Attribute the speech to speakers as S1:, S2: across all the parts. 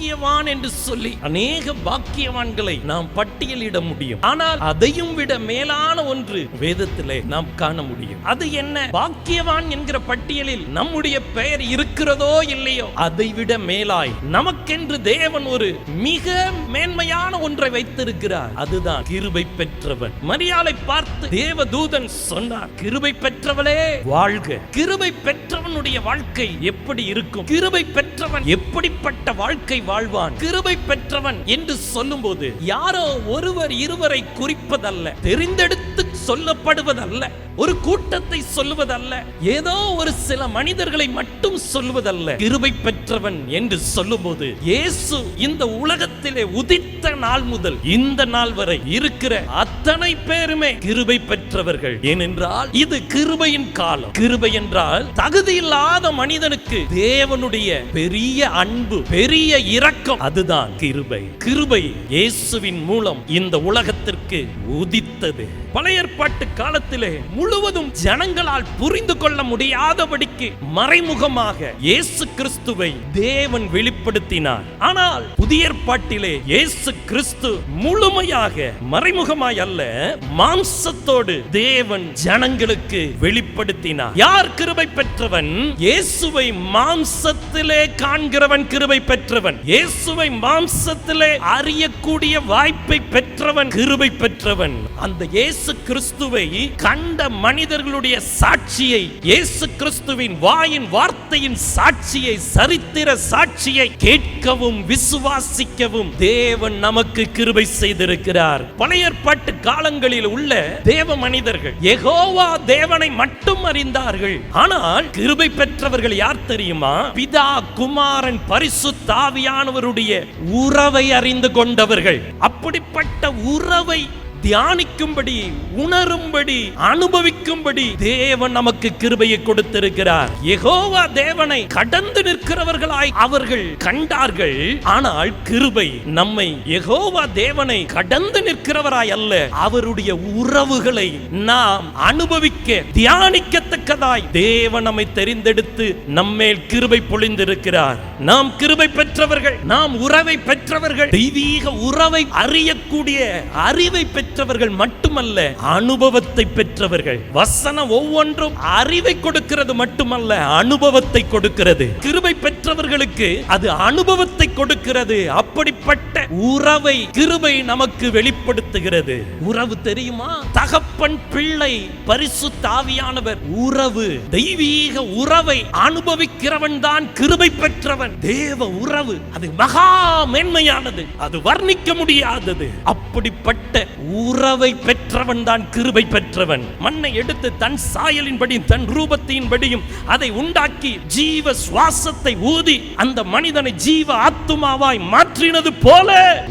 S1: பாக்கியவான் என்று சொல்லி அநேக பாக்கியவான்களை நாம் பட்டியலிட முடியும். ஆனால் அதையும் விட மேலான ஒன்று வேதத்திலே நாம் காண முடியும். அது என்ன? பாக்கியவான் என்கிற பட்டியலில் நம்முடைய பெயர் இருக்கிறதோ இல்லையோ? அதை விட மேலாய் நமக்கென்று தேவன் ஒரு மிக மேன்மையான ஒன்றை வைத்திருக்கிறார். அதுதான் கிருபை பெற்றவன். மரியாதை பார்த்து தேவதூதன் சொன்னார் கிருபை பெற்றவளே வாழ்க. கிருபை பெற்றவனுடைய வாழ்க்கை எப்படி இருக்கும்? கிருபை பெற்ற பெற்றவன் எப்படிப்பட்ட வாழ்க்கை வாழ்வான்? கிருபை பெற்றவன் என்று சொல்லும்போது யாரோ ஒருவர் இருவரை குறிப்பதல்ல தெரிந்தெடுத்து சொல்லப்படுவதல்ல ஒரு கூட்டத்தை சொல்லுவதல்ல ஏதோ ஒரு சில மனிதர்களை மட்டும் சொல்லுவதல்ல. கிருபை பெற்றவன் என்று சொல்லும்போது இயேசு இந்த உலகத்திலே உதித்த நாள் முதல் இந்த நாள் வரை இருக்கிற அத்தனை பேருமே கிருபை பெற்றவர்கள். ஏனென்றால் இது கிருபையின் காலம். கிருபை என்றால் தகுதியில்லாத மனிதனுக்கு தேவனுடைய பெரிய அன்பு பெரிய இரக்கம். அதுதான் கிருபை. கிருபை இயேசுவின் மூலம் இந்த உலகத்திற்கு உதித்தது. பழைய ஏற்பாட்டு காலத்திலே முழுவதும் ஜனங்களால் புரிந்து கொள்ள முடியாதபடி முடியாதபடிக்கு மறைமுகமாக இயேசு கிறிஸ்துவை தேவன் வெளிப்படுத்தினார். ஆனால் புதிய ஏற்பாட்டிலே இயேசு கிறிஸ்து முழுமையாக மறைமுகமாய் அல்ல மாம்சத்தோடு தேவன் ஜனங்களுக்கு வெளிப்படுத்தினார். யார் கிருபை பெற்றவன்? இயேசுவை மாம்சத்திலே காண்கிறவன் கிருபை பெற்றவன். இயேசுவை மாம்சத்திலே அறியக்கூடிய வாய்ப்பை பெற்றவன் கிருபை பெற்றவன். அந்த இயேசு கிறிஸ்துவை கண்ட மனிதர்களுடைய சாட்சியை இயேசு கிறிஸ்துவின் வாயின் வார்த்தையின் சாட்சியை சரித்திர சாட்சியை கேட்கவும் விசுவாசிக்கவும் தேவன் நமக்கு கிருபை செய்திருக்கிறார். பழையற்பாட்டு காலங்களில் உள்ள தேவ மனிதர்கள் எகோவா தேவனை மட்டும் அறிந்தார்கள். ஆனால் கிருபை பெற்றவர்கள் யார் தெரியுமா? பிதா குமாரன் பரிசுத்தாவியானவருடைய உறவை அறிந்து கொண்டவர்கள். அப்படிப்பட்ட உறவை தியானிக்கும்படி உணரும்படி அனுபவிக்கும்படி தேவன் நமக்கு கிருபையை கொடுத்திருக்கிறார். எகோவா தேவனை கடந்து நிற்கிறவர்களாய் அவர்கள் கண்டார்கள். ஆனால் கிருபை நம்மை எகோவா தேவனை கடந்து நிற்கிறவராய் அல்ல அவருடைய உறவுகளை நாம் அனுபவிக்க தியானிக்க தியானிக்கத்தக்கதாய் தேவன் நம்மை தெரிந்தெடுத்து நம்மேல் கிருபை பொழிந்திருக்கிறார். நாம் கிருபை பெற்றவர்கள் நாம் உறவை பெற்றவர்கள் தெய்வீக உறவை அறியக்கூடிய அறிவை பெற்றவர்கள் மட்டுமல்ல அனுபவத்தை பெற்றவர்கள். வசனம் ஒவ்வொன்றும் அறிவை கொடுக்கிறது மட்டுமல்ல அனுபவத்தை கொடுக்கிறது. கிருபை பெற்றவர்களுக்கு அது அனுபவத்தை கொடுக்கிறது. அப்படிப்பட்ட உறவை கிருபை நமக்கு வெளிப்படுத்துகிறது. உறவு தெரியுமா? தகப்பன் பிள்ளை பரிசு தாவியானவர் உறவு தெய்வீக உறவை அனுபவிக்கிறவன் தான் கிருபை பெற்றவன். தேவ உறவு அது மகா மேன்மையானது அது வர்ணிக்க முடியாதது. அப்படிப்பட்ட உறவை பெற்றவன் தான் கிருபை பெற்றவன். மண்ணை எடுத்து தன் சாயலின்படி தன் ரூபத்தின்படியும் அதை உண்டாக்கி ஜீவ சுவாசத்தை ஊதி அந்த மனிதனை ஜீவ ஆத்துமாவாய் மாற்றினது போல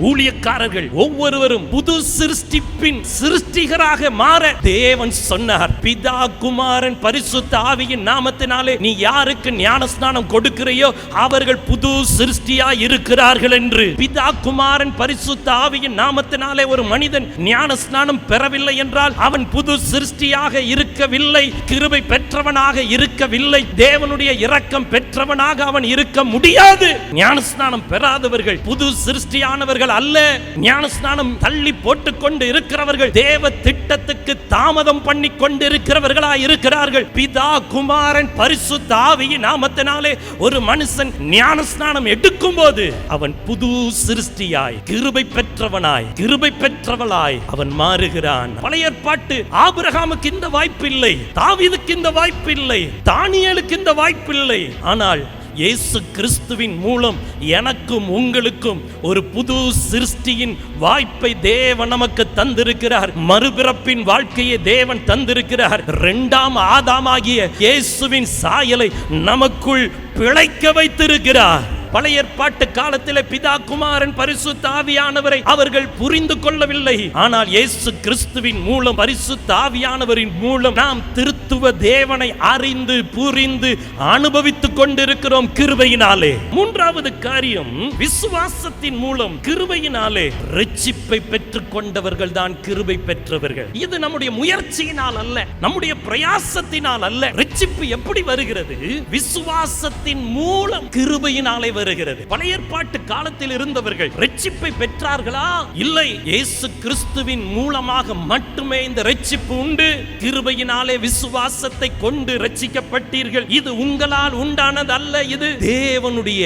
S1: ஊழியக்காரர்கள் ஒவ்வொருவரும் புது சிருஷ்டிப்பின் சிருஷ்டிகராக மாற தேவன் சொன்னார் பிதா குமாரன் பரிசுத்த ஆவியின் நாமத்தினாலே நீ யாருக்கு ஞானஸ்நானம் கொடுக்கிறையோ அவர்கள் புது சிருஷ்டியா இருக்கிறார்கள் என்று. பிதா குமாரன் பரிசுத்த ஆவியின் நாமத்தினாலே ஒரு மனிதன் ஞான ஸ்நானம் பெறவில்லை என்றால் அவன் புது சிருஷ்டியாக இருக்கவில்லை கிருபை பெற்றவனாக இருக்கவில்லை தேவனுடைய இரக்கம் பெற்றவனாக அவன் இருக்க முடியாது. ஞானஸ்நானம் பெறாதவர்கள் புது சிருஷ்டியானவர்கள் அல்ல. ஞானஸ்நானம் தள்ளி போட்டுக்கொண்டு இருக்கிறவர்கள் தேவ திட்டத்துக்கு தாமதம் பண்ணி கொண்டிருக்கிறவர்களா இருக்கிறார்கள் பிதா குமாரன் பரிசு ஆவியின் நாமத்தினாலே ஒரு மனுஷன் ஞான ஸ்நானம் எடுக்கும் போது அவன் புது சிருஷ்டியாய் கிருபை பெற்றவனாய் கிருபை பெற்றவளாய் அவன் மாறுகிறான். பழைய பாட்டு ஆபிரகாமுக்கு இந்த வாய்ப்பு இல்லை தாவிதுக்கு இந்த வாய்ப்பு இல்லை தானியலுக்கு இந்த வாய்ப்பு இல்லை ஆனால் இயேசு கிறிஸ்துவின் மூலம் எனக்கும் உங்களுக்கும் ஒரு புது சிருஷ்டியின் வாய்ப்பை தேவன் நமக்கு தந்திருக்கிறார். மறுபிறப்பின் வாழ்க்கையை தேவன் தந்திருக்கிறார். இரண்டாம் ஆதாமாகிய இயேசுவின் சாயலை நமக்குள் பிழைக்க வைத்திருக்கிறார். பழைய ஏற்பாட்டு காலத்தில் பிதா குமாரன் பரிசு தாவியானவரை அவர்கள் புரிந்து கொள்ளவில்லை. ஆனால் இயேசு கிறிஸ்துவின் மூலம் பரிசு தாவியானவரின் மூலம் நாம் திருத்துவ தேவனை அறிந்து புரிந்து அனுபவித்துக் கொண்டிருக்கிறோம் கிருபையினாலே. மூன்றாவது காரியம் விசுவாசத்தின் மூலம் கிருபையினாலே ரட்சிப்பை பெற்று கொண்டவர்கள் தான் கிருபை பெற்றவர்கள். இது நம்முடைய முயற்சியினால் அல்ல நம்முடைய பிரயாசத்தினால் அல்ல. ரட்சிப்பு எப்படி வருகிறது? விசுவாசத்தின் மூலம் கிருபையினாலே வருகிறது. பழைய ஏற்பாட்டு காலத்தில் இருந்தவர்கள் ரட்சிப்பை பெற்றார்களா? இல்லை. இயேசு கிறிஸ்துவின் மூலமாக மட்டுமே இந்த ரட்சிப்பு உண்டு. கிருபையினாலே விசுவாசத்தை கொண்டு ரட்சிக்கப்பட்டீர்கள் இது உங்களால் உண்டானது அல்ல இது தேவனுடைய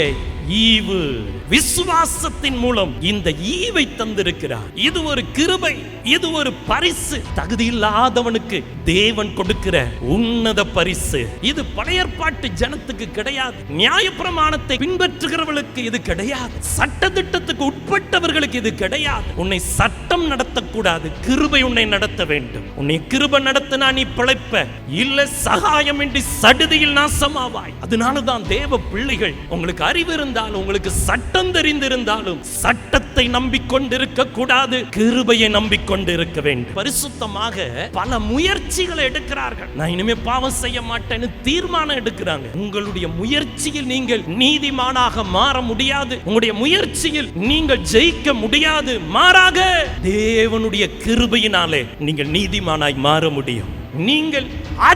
S1: ஈவு. விசுவாசத்தின் மூலம் இந்த ஈவை தந்திருக்கிறார். இது ஒரு கிருபை இது ஒரு பரிசு. தகுதி இல்லாதவனுக்கு தேவன் கொடுக்கிற உன்னத பரிசு. இது பழையற்பாட்டு ஜனத்துக்கு கிடையாது. நியாயப்பிரமாணத்தை பின்பற்றுகிறவர்களுக்கு இது கிடையாது. சட்ட திட்டத்துக்கு உட்பட்டவர்களுக்கு இது கிடையாது. உன்னை சட்ட சட்டம் நடத்தக்கூடாது. கிருபை உன்னை நடத்த வேண்டும். உன்னை கிருபை நடத்தினா நீ பிழைப்ப. இல்ல சகாயம் என்று சடுதியில் நாசமாவாய். அதனாலதான் தேவ பிள்ளைகள் உங்களுக்கு அறிவு இருந்தாலும் உங்களுக்கு சட்டம் தெரிந்திருந்தாலும் சட்டத்தை நம்பிக்கொண்டிருக்க கூடாது கிருபையை நம்பிக்கொண்டிருக்க வேண்டும். பரிசுத்தமாக பல முயற்சிகளை எடுக்கிறார்கள். நான் இனிமே பாவம் செய்ய மாட்டேன்னு தீர்மானம் எடுக்கிறாங்க. உங்களுடைய முயற்சியில் நீங்கள் நீதிமானாக மாற முடியாது. உங்களுடைய முயற்சியில் நீங்கள் ஜெயிக்க முடியாது. மாறாக தேவனுடைய கிருபையினாலே நீங்கள் நீதிமானாய் மாற முடியும். நீங்கள்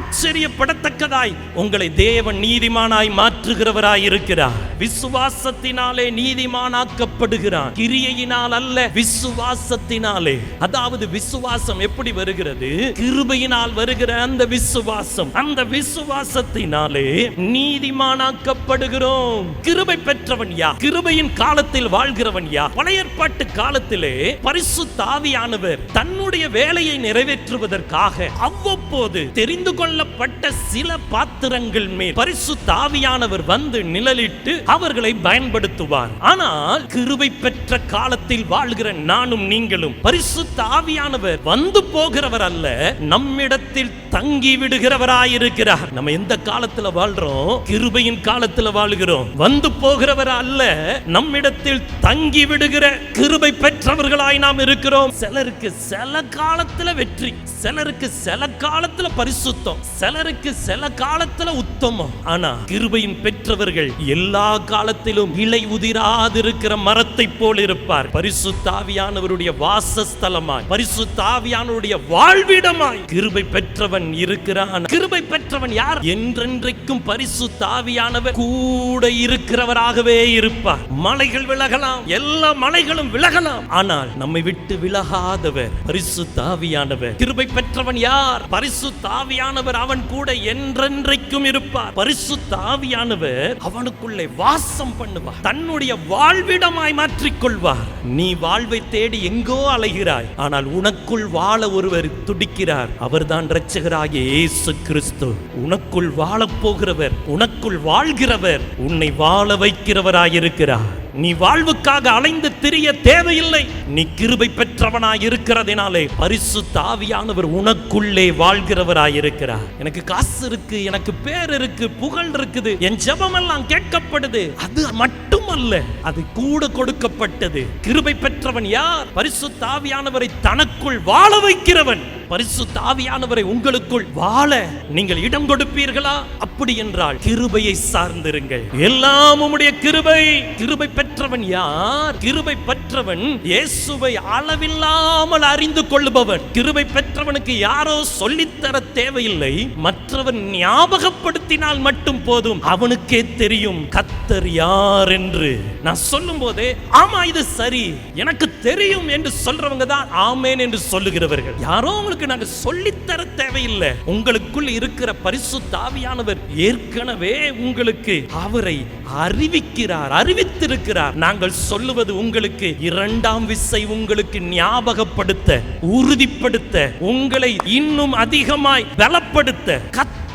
S1: ஆச்சரியப்படத்தக்கதாய் உங்களை தேவன் நீதிமானாய் மாற்றுகிறவராய் இருக்கிறார். விசுவாசத்தினாலே நீதிமானாக்கப்படுகிறார். கிரியையினால் அல்ல விசுவாசத்தினாலே. அதாவது விசுவாசம் எப்படி வருகிறது? கிருபையினால் வருகிற அந்த விசுவாசம் அந்த விசுவாசத்தினாலே நீதிமானாக்கப்படுகிறோம். கிருபை பெற்றவன் யா? கிருபையின் காலத்தில் வாழ்கிறவன் யா? பழைய ஏற்பாட்டு காலத்திலே பரிசு தாவியானவர் தன்னுடைய வேலையை நிறைவேற்றுவதற்காக அவ்வப்போது தெரிந்து கொள்ள கொள்ளப்பட்ட சில பாத்திரங்கள் மேல் பரிசு தாவியானவர் வந்து நிழலிட்டு அவர்களை பயன்படுத்துவார். ஆனால் கிருபை பெற்ற காலத்தில் வாழ்கிற நானும் நீங்களும் பரிசுத்த ஆவியானவர் வந்து போகிறவர் அல்ல நம்மிடத்தில் தங்கி விடுகிறவராயிருக்கிறார். நம்ம எந்த காலத்துல வாழ்றோம்? கிருபையின் காலத்துல வாழ்கிறோம். வந்து போகிறவர் அல்ல நம்மிடத்தில் தங்கி விடுகிற கிருபை பெற்றவர்களாய் நாம் இருக்கிறோம். சிலருக்கு சில காலத்துல வெற்றி சிலருக்கு சில காலத்துல பரிசுத்தம் சிலருக்கு சில காலத்துல உத்தமம். ஆனா கிருபையின் பெற்றவர்கள் எல்லா காலத்திலும் இலை உதிராதிருக்கிற மரத்தை போல் இருப்பார். பரிசுத்தாவியானவருடைய வாசஸ்தலமாய் பரிசுத்தாவியானவருடைய வாழ்விடமாய். கிருபை பெற்றவன் இருக்கிறான். கிருபை பெற்றவன் யார்? என்றென்றைக்கும் பரிசுத்தாவியானவர் கூட இருக்கிறவராகவே இருப்பார். மலைகள் விலகலாம். எல்லா மலைகளும் விலகலாம். ஆனால் நம்மை விட்டு விலகாதவர் பரிசுத்தாவியானவர். கிருபை பெற்றவன் யார்? பரிசுத்தாவியானவர் அவன் கூட என்றென்றைக்கும் இருப்பார். பரிசுத்தாவியானவர் அவனுக்குள்ளே வாசம் பண்ணுவார். தன்னுடைய வாழ்விடமாய் மாற்றிக் கொள்வார் நீ வாழ்வை தேடி எங்கோ அலைகிறாய். ஆனால் உனக்குள் வாழ ஒருவர் துடிக்கிறார். அவர்தான் இரட்சகராகிய இயேசு கிறிஸ்து. உனக்குள் வாழப் போகிறவர் உனக்குள் வாழ்கிறவர் உன்னை வாழ வைக்கிறவராயிருக்கிறார். நீ வாழ்வுக்காக அலைந்து திரிய தேவையில்லை. நீ கிருபை பெற்றவனாய் இருக்கிறதினாலே பரிசு தாவியானவர் உனக்குள்ளே வாழ்கிறவராய் இருக்கிறார் எனக்கு காசு இருக்கு எனக்கு பேர் இருக்கு புகழ் இருக்குது என் ஜெபமெல்லாம் கேட்கப்படுது. அது மட்டும் அல்ல. அது கூட கொடுக்கப்பட்டது. கிருபை பெற்றவன் யார்? பரிசு தாவியானவரை தனக்கு தனக்குள் வாழ வைக்கிறவன் பரிசு தாவியானவரை உங்களுக்குள் வாழ நீங்கள் இடம் கொடுப்பீர்களா? அப்படி என்றால் கிருபையை சார்ந்திருங்கள். எல்லாம் உம்முடைய கிருபை. கிருபை பெற்றவன் யார்? கிருபை பெற்றவன் இயேசுவை அளவில்லாமல் அறிந்து கொள்ளுபவன் கிருபை பெற்றவனுக்கு யாரோ சொல்லித்தர தேவையில்லை. மற்றவன் ஞாபகப்படுத்தினால் மட்டும் போதும். அவனுக்கே தெரியும் கத்தர் யார் என்று. நான் சொல்லும் போதே ஆமா இது சரி. எனக்கு தெரியும் என்று சொல்றவங்க தான் ஆமேன் என்று சொல்லுகிறவர்கள். யாரோ உங்களுக்கு நாங்க சொல்லித்தர தேவையில்லை. உங்களுக்குள் இருக்கிற பரிசு தாவியானவர் ஏற்கனவே உங்களுக்கு அவரை அறிவிக்கிறார் அறிவித்திருக்கிறார். நாங்கள் சொல்லுவது உங்களுக்கு இரண்டாம் விசை உங்களுக்கு ஞாபகப்படுத்த உறுதிப்படுத்த உங்களை இன்னும் அதிகமாய் பலப்படுத்த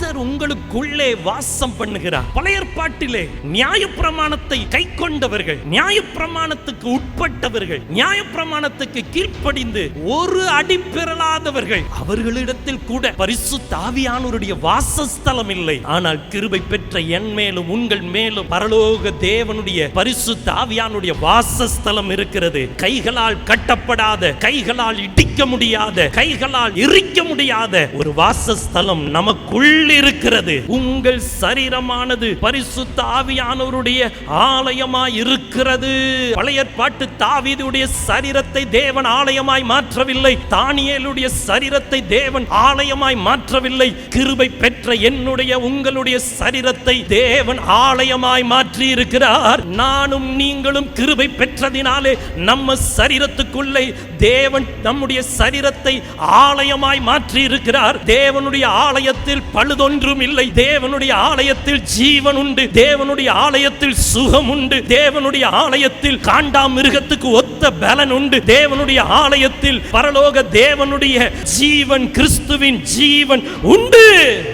S1: கர்த்தர் உங்களுக்குள்ளே வாசம் பண்ணுகிறார். பழைய ஏற்பாட்டிலே நியாயப்பிரமாணத்தை கை கொண்டவர்கள் நியாயப்பிரமாணத்துக்கு உட்பட்டவர்கள் நியாயப்பிரமாணத்துக்கு கீழ்ப்படிந்து ஒரு அடிப்பிரலாதவர்கள் அவர்களிடத்தில் கூட பரிசு தாவியானோருடைய வாசஸ்தலம் இல்லை. ஆனால் கிருபை பெற்ற என் மேலும் உங்கள் மேலும் பரலோக தேவனுடைய பரிசு தாவியானுடைய வாசஸ்தலம் இருக்கிறது. கைகளால் கட்டப்படாத கைகளால் இடிக்க முடியாத கைகளால் எரிக்க முடியாத ஒரு வாசஸ்தலம் நமக்குள்ளே இருக்கிறது உங்கள் சரீரமானது பரிசுத்த ஆவியானவருடைய ஆலயமாய் இருக்கிறது. பழைய பாட்டு தாவீதுடைய சரீரத்தை தேவன் ஆலயமாய் மாற்றவில்லை. தானியலுடைய சரீரத்தை தேவன் ஆலயமாய் மாற்றவில்லை. கிருபை பெற்ற என்னுடைய உங்களுடைய சரீரத்தை தேவன் ஆலயமாய் மாற்றி இருக்கிறார் நானும் நீங்களும் கிருபை பெற்றதினாலே நம்ம சரீரத்துக்குள்ளே தேவன் நம்முடைய சரீரத்தை ஆலயமாய் மாற்றி இருக்கிறார் தேவனுடைய ஆலயத்தில் பழுதொன்றும் இல்லை. தேவனுடைய ஆலயத்தில் ஜீவன் உண்டு. தேவனுடைய ஆலயத்தில் சுகம் உண்டு. தேவனுடைய ஆலயத்தில் காண்டாம் மிருகத்துக்கு பரிசுத்த பலன் உண்டு தேவனுடைய ஆலயத்தில் பரலோக தேவனுடைய ஜீவன் கிறிஸ்துவின் ஜீவன் உண்டு.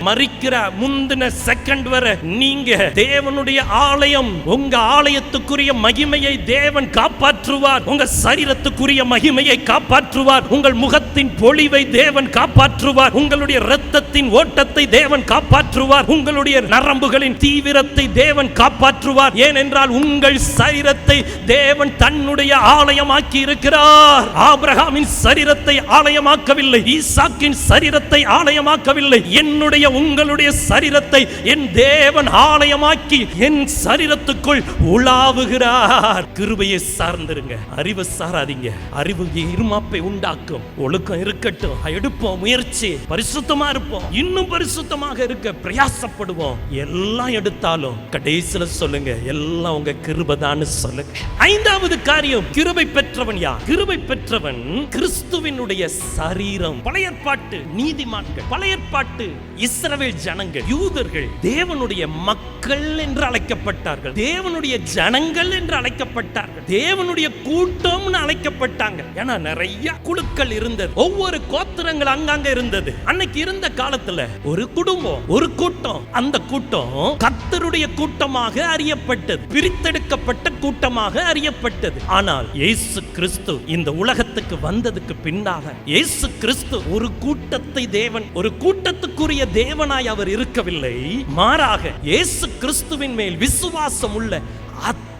S1: மறிக்கிற முந்தின செகண்ட் வரை நீங்க தேவனுடைய ஆலயம் உங்க ஆலயத்துக்குரிய மகிமையை தேவன் காப்பாற்றுவார். உங்க சரீரத்துக்குரிய மகிமையை காப்பாற்றுவார். உங்கள் முகத்தின் பொழிவை தேவன் காப்பாற்றுவார். உங்களுடைய இரத்தத்தின் ஓட்டத்தை தேவன் காப்பாற்றுவார். உங்களுடைய நரம்புகளின் தீவிரத்தை தேவன் காப்பாற்றுவார். ஏனென்றால் உங்கள் சரீரத்தை தேவன் தன்னுடைய ஆலயம் ஆலயமாக்கி இருக்கிறார். ஆபிரகாமின் சரீரத்தை ஆலயமாக்கவில்லை. ஈசாக்கின் சரீரத்தை ஆலயமாக்கவில்லை. என்னுடைய உங்களுடைய சரீரத்தை என் தேவன் ஆலயமாக்கி என் சரீரத்துக்குள் உலாவுகிறார். கிருபையை சார்ந்திருங்க. அறிவு சாராதீங்க. அறிவு இருமாப்பை உண்டாக்கும். ஒழுக்கம் இருக்கட்டும். எடுப்போம் முயற்சி. பரிசுத்தமா இருப்போம். இன்னும் பரிசுத்தமாக இருக்க பிரயாசப்படுவோம். எல்லாம் எடுத்தாலும் கடைசியில சொல்லுங்க. எல்லாம் உங்க கிருபதான்னு சொல்லுங்க. ஐந்தாவது காரியம். கிருபை பெற்றவன் யார்? கிருபை பெற்றவன் கிறிஸ்துவினுடைய சரீரம். பழையற்பாட்டு நீதிமான்கள் பழையற்பாட்டு இஸ்ரவேல் ஜனங்கள் யூதர்கள் தேவனுடைய மக்கள் என்று அழைக்கப்பட்டார்கள். தேவனுடைய ஜனங்கள் என்று அழைக்கப்பட்டார்கள். தேவனுடைய கூட்டம்னு அழைக்கப்பட்டாங்க. ஏன்னா நிறைய குழுக்கள் இருந்தது. ஒவ்வொரு கோத்திரங்கள் அங்கங்க இருந்தது. அன்னைக்கு இருந்த காலத்துல ஒரு குடும்பம் ஒரு கூட்டம். அந்த கூட்டம் கத்தருடைய கூட்டமாக அறியப்பட்டது. பிரித்தெடுக்கப்பட்ட கூட்டமாக அறியப்பட்டது. ஆனால் இயேசு கிறிஸ்து இந்த உலகத்துக்கு வந்ததுக்கு பின்னாக இயேசு கிறிஸ்து ஒரு கூட்டத்தை தேவன் ஒரு கூட்டத்துக்குரிய தேவனாய் அவர் இருக்கவில்லை. மாறாக இயேசு கிறிஸ்துவின் மேல் விசுவாசம் உள்ள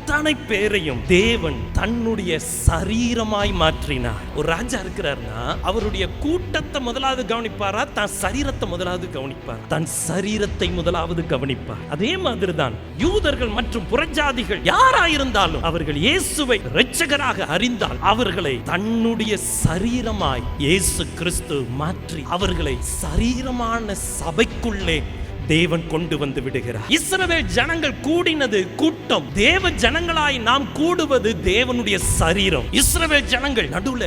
S1: அத்தனை பேரையும் தேவன் தன்னுடைய சரீரமாய் மாற்றினார். ஒரு ராஜா இருக்கிறார்னா அவருடைய கூட்டத்தை முதலாவது கவனிப்பாரா? தன் சரீரத்தை முதலாவது கவனிப்பார்? தன் சரீரத்தை முதலாவது கவனிப்பார். அதே மாதிரி தான் யூதர்கள் மற்றும் புறஜாதிகள் யாராயிருந்தாலும் அவர்கள் இயேசுவை இரட்சகராக அறிந்தால் அவர்களை தன்னுடைய சரீரமாய் இயேசு கிறிஸ்து மாற்றி அவர்களை சரீரமான சபைக்குள்ளே தேவன் கொண்டு வந்து விடுகிறார். இஸ்ரவேல் ஜனங்கள் கூடினது கூட்டம். தேவ ஜனங்களாய் நாம் கூடுவது தேவனுடைய சரீரம். இஸ்ரவேல் ஜனங்கள் நடுவுல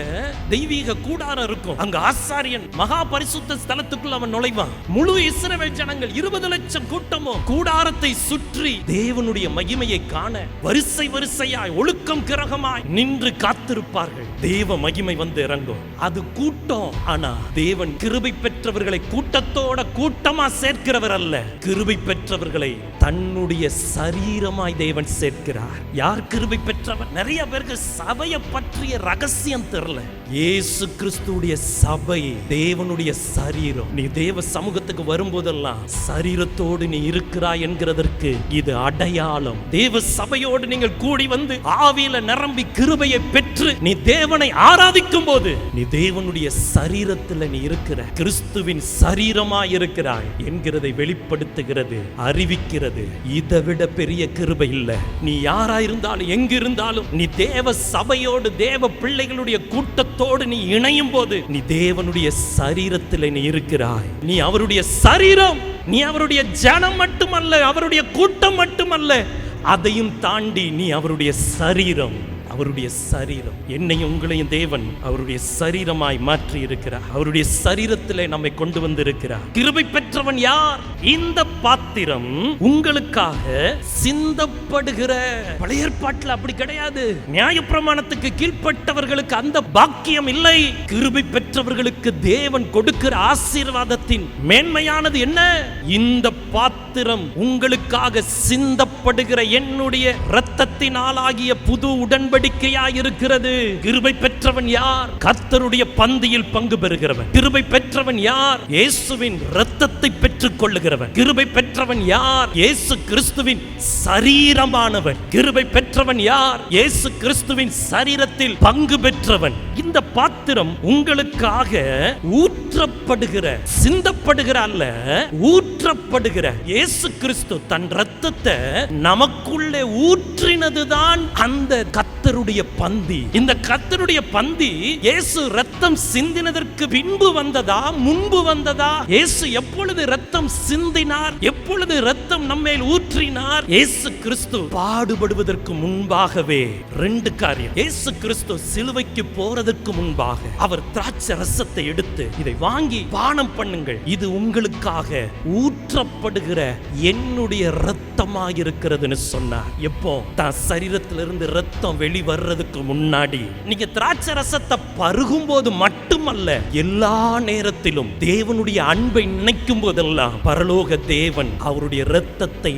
S1: தெய்வீக கூடாரம் இருக்கும். அங்க ஆசாரியன் மகா பரிசுத்த ஸ்தலத்துக்குள் அவன் நுழைவான். முழு இஸ்ரவேல் ஜனங்கள் இருபது லட்சம் கூட்டமும் கூடாரத்தை சுற்றி தேவனுடைய மகிமையை காண வரிசை வரிசையாய் ஒழுக்கம் கிரகமாய் நின்று காத்திருப்பார்கள். தேவ மகிமை வந்து இறங்கும். அது கூட்டம். ஆனா தேவன் கிருபை பெற்றவர்களை கூட்டத்தோட கூட்டமா சேர்க்கிறவர் அல்ல. கிருபை பெற்றவர்களை தன்னுடைய சரீரமாய் தேவன் சேர்க்கிறார். யார் கிருபை பெற்றவர்? நிறைய பேருக்கு சபையை பற்றிய ரகசியம் தெரியல. இயேசு கிறிஸ்துடைய சபை தேவனுடைய சரீரம். நீ தேவ சமூகத்துக்கு வரும்போதெல்லாம் சரீரத்தோடு நீ இருக்கிறாய் என்கிறதற்கு இது அடையாளம். தேவ சபையோடு நீங்கள் கூடி வந்து ஆவியில நிரம்பி கிருபையை பெற்று நீ தேவனை ஆராதிக்கும் போது நீ தேவனுடைய சரீரத்தில் நீ இருக்கிற கிறிஸ்துவின் சரீரமாய் இருக்கிறாய் என்கிறதை வெளிப்படுத்துகிறது அறிவிக்கிறது. இதை விட பெரிய கிருபை இல்ல. நீ யாரா இருந்தாலும் எங்க இருந்தாலும் நீ தேவ சபையோடு தேவ பிள்ளைகளுடைய கூட்டத்தோடு நீ இணையும் போது நீ தேவனுடைய சரீரத்தில் நீ இருக்கிறாய். நீ அவருடைய சரீரம் நீ அவருடைய ஜனம் மட்டுமல்ல அவருடைய கூட்டம் மட்டுமல்ல அதையும் தாண்டி நீ அவருடைய சரீரம். அவருடைய சரீரம். என்னையும் உங்களையும் தேவன் அவருடைய சரீரமாய் மாற்றி இருக்கிறார் அவருடைய சரீரத்திலே நம்மை கொண்டு வந்திருக்கிறார். கிருபை பெற்றவன் யார்? இந்த பாத்திரம் உங்களுக்காக சிந்தப்படுகிற பழைய ஏற்பாட்டில் அப்படி கிடையாது. நியாயப்பிரமாணத்துக்கு கீழ்ப்பட்டவர்களுக்கு அந்த பாக்கியம் இல்லை. கிருபை பெற்றவர்களுக்கு தேவன் கொடுக்கிற ஆசீர்வாதத்தின் மேன்மையானது என்ன? இந்த பாத்திரம் உங்களுக்காக சிந்தப்படுகிற என்னுடைய இரத்தத்தினாலாகிய புது உடன்படி உடன்படிக்கையாய் இருக்கிறது கிருபை பெற்றவன் யார்? கர்த்தருடைய பந்தியில் பங்கு பெறுகிறவன். கிருபை பெற்றவன் யார்? இயேசுவின் இரத்தத்தை பெற்றுக் கொள்ளுகிறவன் கிருபை பெற்றவன் யார்? இயேசு கிறிஸ்துவின் சரீரமானவன். கிருபை பெற்றவன் யார்? இயேசு கிறிஸ்துவின் சரீரத்தில் பங்கு பெற்றவன். இந்த பாத்திரம் உங்களுக்காக ஊற்றப்படுகிற சிந்தப்படுகிற அல்ல ஊற்றப்படுகிற இயேசு கிறிஸ்து தன் ரத்தத்தை நமக்குள்ளே ஊற்றினதுதான் அந்த கத்தருடைய பந்தி. இந்த கத்தருடைய பந்தி இயேசு ரத்தம் சிந்தினதற்கு பின்பு வந்ததா முன்பு வந்ததா? இயேசு எப்பொழுது ரத்தம் சிந்தினார்? எப்பொழுது ரத்தம் நம்மேல் ஊற்றினார். இயேசு கிறிஸ்து பாடுபடுவதற்கு முன்பாகவே ரெண்டு காரியம். இயேசு கிறிஸ்து சிலுவைக்கு போறதற்கு முன்பாக அவர் திராட்சை ரசத்தை எடுத்து இதை வாங்கி பானம் பண்ணுங்கள். இது உங்களுக்காக ஊற்றப்படுகிற என்னுடைய ரத்தமாக இருக்கிறதுன்னு சொன்னார். எப்போ? தான் சரீரத்திலிருந்து ரத்தம் வெளிவர்றதுக்கு முன்னாடி. நீங்க திராட்சை ரசத்தை பருகும் போது மட்டுமல்ல எல்லா நேரத்திலும் தேவனுடைய அன்பை நினைக்கும் போதெல்லாம் பரலோக தேவன் அவருடைய இரத்தத்தை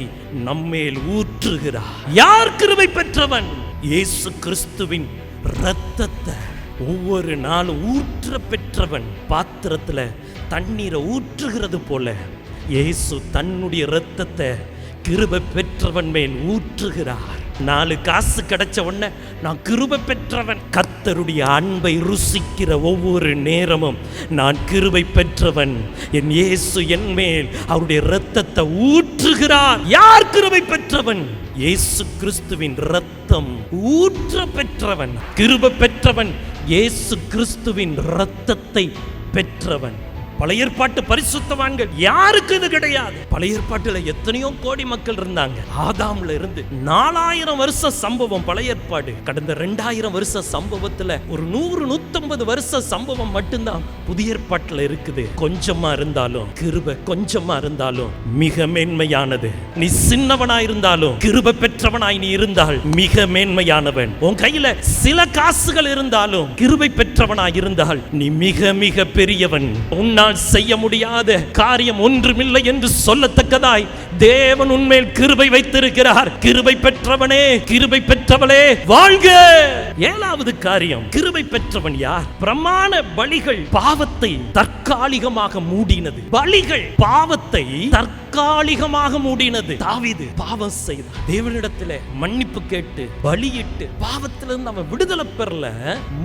S1: நம்மேல் ஊற்றுகிறார். யார் கிருபை பெற்றவன்? இயேசு கிறிஸ்துவின் இரத்தத்தை ஒவ்வொரு நாளும் ஊற்ற பெற்றவன். பாத்திரத்துல தண்ணீரை ஊற்றுகிறது போல இயேசு தன்னுடைய இரத்தத்தை கிருபை பெற்றவன் மேல் ஊற்றுகிறார். நாலு காசு கிடைச்ச உடனே நான் கிருபை பெற்றவன். கர்த்தருடைய அன்பை ருசிக்கிற ஒவ்வொரு நேரமும் நான் கிருபை பெற்றவன். என் இயேசு என் மேல் அவருடைய இரத்தத்தை ஊற்றுகிறார். யார் கிருபை பெற்றவன்? இயேசு கிறிஸ்துவின் இரத்தம் ஊற்ற பெற்றவன். கிருபை பெற்றவன் இயேசு கிறிஸ்துவின் இரத்தத்தை பெற்றவன். பழைய ஏற்பாட்டு பரிசுத்தவான்கள் யாருக்கு இது கிடையாது? பழைய ஏற்பாட்டுல எத்தனையோ கோடி மக்கள் இருந்தாங்க. ஆதாம்ல இருந்து நாலாயிரம் வருஷ சம்பவம் பழைய ஏற்பாடு. கடந்த ரெண்டாயிரம் வருஷ சம்பவத்துல ஒரு நூறு நூத்தம்பது வருஷ சம்பவம் மட்டும்தான். புதிய ஏற்பாட்டுல இருக்குது. கொஞ்சமா இருந்தாலும் கிருப கொஞ்சமா இருந்தாலும் மிக மேன்மையானது. நீ சின்னவனா இருந்தாலும் கிருப பெற்றவனாய் நீ இருந்தால் மிக மேன்மையானவன். உன் கையில சில காசுகள் இருந்தாலும் கிருபை பெற்றவனாய் இருந்தால் நீ மிக மிக பெரியவன். உன்னால் செய்ய முடியாத காரியம் ஒன்றுமில்லை என்று சொல்லத்தக்கதாய் தேவன் உன்மேல் கிருபை வைத்திருக்கிறார். கிருபை பெற்றவனே கிருபை பெற்றவளே வாழ்க! ஏழாவது காரியம் கிருபை பெற்றவன் யார்? பிரமாண பலிகள் பாவத்தை தற்காலிகமாக மூடினது. பலிகள் பாவத்தை தற்காலிகமாக மூடினது. தாவிது பாவம் செய்தார் தேவனிடத்துல மன்னிப்பு கேட்டு பலியிட்டு பாவத்திலிருந்து அவன் விடுதலை பெறல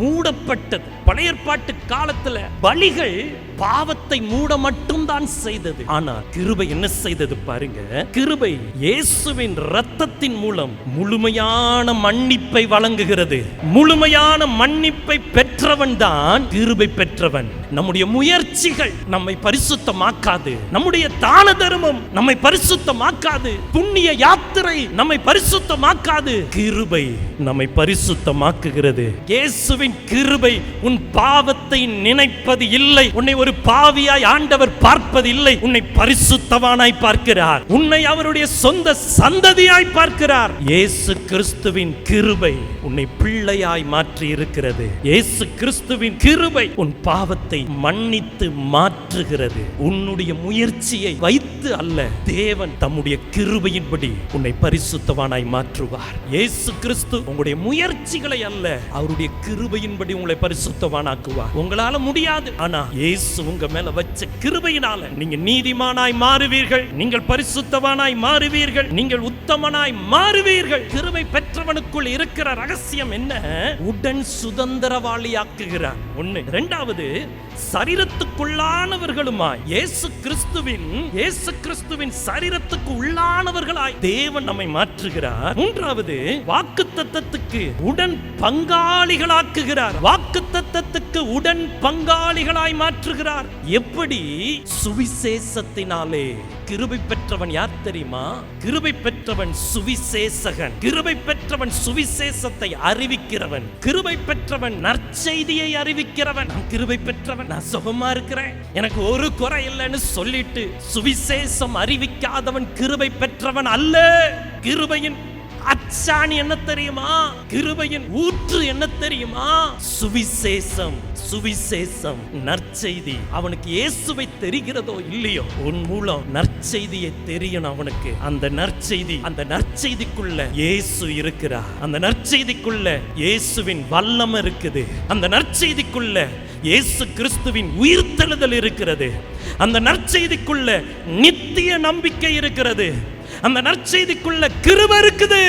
S1: மூடப்பட்டது. பழைய ஏற்பாட்டு காலத்துல பலிகள் பாவத்தை மூட மட்டும்தான் செய்தது. ஆனா கிருபை என்ன செய்தது பாருங்க. கிருபை இயேசுவின் ரத்தத்தின் மூலம் முழுமையான மன்னிப்பை வழங்குகிறது. முழுமையான மன்னிப்பை பெற்றவன் தான் கிருபை பெற்றவன். நம்முடைய முயற்சிகள் நம்மை பரிசுத்தமாக்காது. நம்முடைய தான தர்மம் நம்மை பரிசுத்தமாக்காது. புண்ணிய யாத்திரை நம்மை பரிசுத்தமாக்காது. கிருபை நம்மை பரிசுத்தமாக்குகிறது. இயேசுவின் கிருபை உன் பாவத்தை நினைப்பது இல்லை. உன்னை ஒரு பாவியாய் ஆண்டவர் பார்ப்பது இல்லை. உன்னை பரிசுத்தவானாய் பார்க்கிறார். உன்னை அவருடைய சொந்த சந்ததியாய் பார்க்கிறார். இயேசு கிறிஸ்துவின் கிருபை உன்னை பிள்ளையாய் மாற்றி இருக்கிறது இயேசு கிறிஸ்துவின் கிருபை உன் பாவத்தை மன்னித்து மாற்றுகிறது. உன்னுடைய முயற்சியை வைத்து அல்ல தேவன் தம்முடைய கிருபையின்படி உன்னை பரிசுத்தவானாய் மாற்றுவார். இயேசு கிறிஸ்து உங்களுடைய முயற்சிகளை அல்ல அவருடைய கிருபையின்படி உங்களை பரிசுத்தவானாக்குவார். உங்களால முடியாது. ஆனா இயேசு உங்க மேல வச்ச கிருபையினால நீங்க நீதிமானாய் மாறுவீர்கள். நீங்கள் பரிசுத்தவானாய் மாறுவீர்கள். நீங்கள் உத்தமனாய் மாறுவீர்கள். கிருபை பெற்றவனுக்குள் இருக்கிற ரகசியம் என்ன? உடன் சுதந்திரவாளியாக்குகிறார். ஒண்ணு. இரண்டாவது சரீரத்துக்குள்ளானவர்களுமாய் இயேசு கிறிஸ்துவின் இயேசு கிறிஸ்துவின் சரீரத்துக்கு உள்ளானவர்களாய் தேவன் நம்மை மாற்றுகிறார். மூன்றாவது வாக்குத்தத்தை தத்தத்துக்கு உடன் பங்காளிகளாக்குகிறார். வாக்கு தத்தத்துக்கு உடன் பங்காளிகளாய் மாற்றுகிறார். எப்படி? சுவிசேஷத்தினாலே. கிருபை பெற்றவன் யார் தெரியுமா? கிருபை பெற்றவன் சுவிசேஷகன். கிருபை பெற்றவன் சுவிசேஷத்தை அறிவிக்கிறவன். கிருபை பெற்றவன் நற்செய்தியை அறிவிக்கிறவன். நான் கிருபை பெற்றவன் நான் சுகமா இருக்கிறேன். எனக்கு ஒரு குறை இல்லைன்னு சொல்லிட்டு சுவிசேஷம் அறிவிக்காதவன் கிருபை பெற்றவன் அல்ல. கிருபையின் அச்சாணி என்ன தெரியுமா? கிருபையின் ஊற்று என்ன தெரியுமா? சுவிசேஷம் சுவிசேஷம் நற்செய்தி. அவனுக்கு இயேசுவை தெரிகிறதோ இல்லையோ உன் மூலம் நற்செய்தியை தெரியணும் அவனுக்கு. அந்த நற்செய்தி அந்த நற்செய்திக்குள்ள இயேசு இருக்கிறார். அந்த நற்செய்திக்குள்ள இயேசுவின் வல்லம் இருக்குது. அந்த நற்செய்திக்குள்ள இயேசு கிறிஸ்துவின் உயிர்த்தெழுதல் இருக்கிறது. அந்த நற்செய்திக்குள்ள நித்திய நம்பிக்கை இருக்கிறது. அந்த நற்செய்திக்குள்ள கிருப இருக்குது.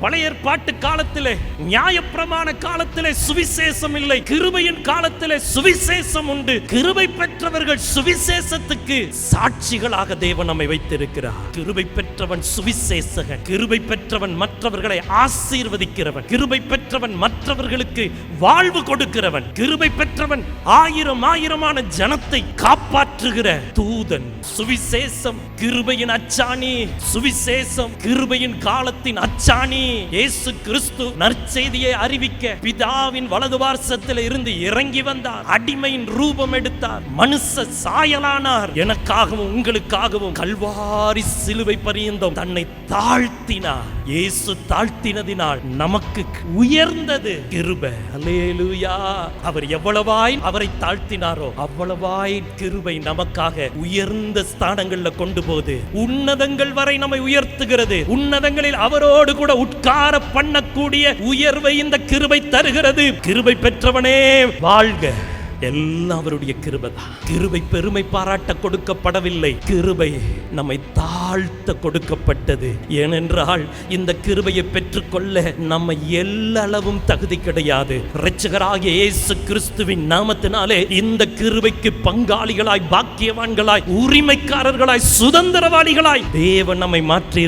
S1: பழைய ஏற்பாட்டு காலத்திலே நியாயப்பிரமாண காலத்திலே சுவிசேஷம் இல்லை. கிருபையின் காலத்திலே சுவிசேஷம் உண்டு. கிருபை பெற்றவர்கள் சுவிசேஷத்துக்கு சாட்சிகளாக தேவன் நம்மை வைத்திருக்கிறார். கிருபை பெற்றவன் சுவிசேஷகன். கிருபை பெற்றவன் மற்றவர்களை ஆசீர்வதிக்கிறவன். கிருபை பெற்றவன் மற்றவர்களுக்கு வாழ்வு கொடுக்கிறவன். கிருபை பெற்றவன் ஆயிரம் ஆயிரமான ஜனத்தை காப்பாற்றுகிற தூதன். சுவிசேஷம் கிருபையின் அச்சாணி. சுவிசேஷம் கிருபையின் காலத்தின் அச்சாணி. இயேசு கிறிஸ்து நற்செய்தியை அறிவிக்க பிதாவின் வலது பார்சத்தில் இருந்து இறங்கி வந்தார். அடிமையின் ரூபம் எடுத்தார். மனுஷ சாயலானார். எனக்காகவும் உங்களுக்காகவும் கல்வாரி சிலுவை பரியந்தம் தன்னை தாழ்த்தினார். இயேசு தாழ்த்தினதினால் நமக்கு உயர்ந்தது கிருப. அலேலுயா அவர் எவ்வளவாய் அவரை தாழ்த்தினாரோ அவ்வளவாய் கிருபை நமக்காக உயர்ந்த ஸ்தானங்கள்ல கொண்டு போகுது. உன்னதங்கள் வரை நம்மை உயர்த்துகிறது. உன்னதங்களில் அவரோடு கூட உட்கார பண்ணக்கூடிய உயர்வை இந்த கிருபை தருகிறது. கிருபை பெற்றவனே வாழ்க. எல்லாம் அவருடைய கிருபை கிருபை பெருமை பாராட்ட கொடுக்கப்படவில்லை. கிருபை நம்மை தாழ்த்த கொடுக்கப்பட்டது. ஏனென்றால் இந்த கிருபையை பெற்றுக்கொள்ள நம்ம எல்லளவும் தகுதி கிடையாது. இரட்சகராகிய இயேசு கிறிஸ்துவின் நாமத்தினாலே இந்த கிருபைக்கு பங்காளிகளாய் பாக்கியவான்களாய் உரிமைக்காரர்களாய் சுதந்திரவாளிகளாய் தேவன் நம்மை மாற்றி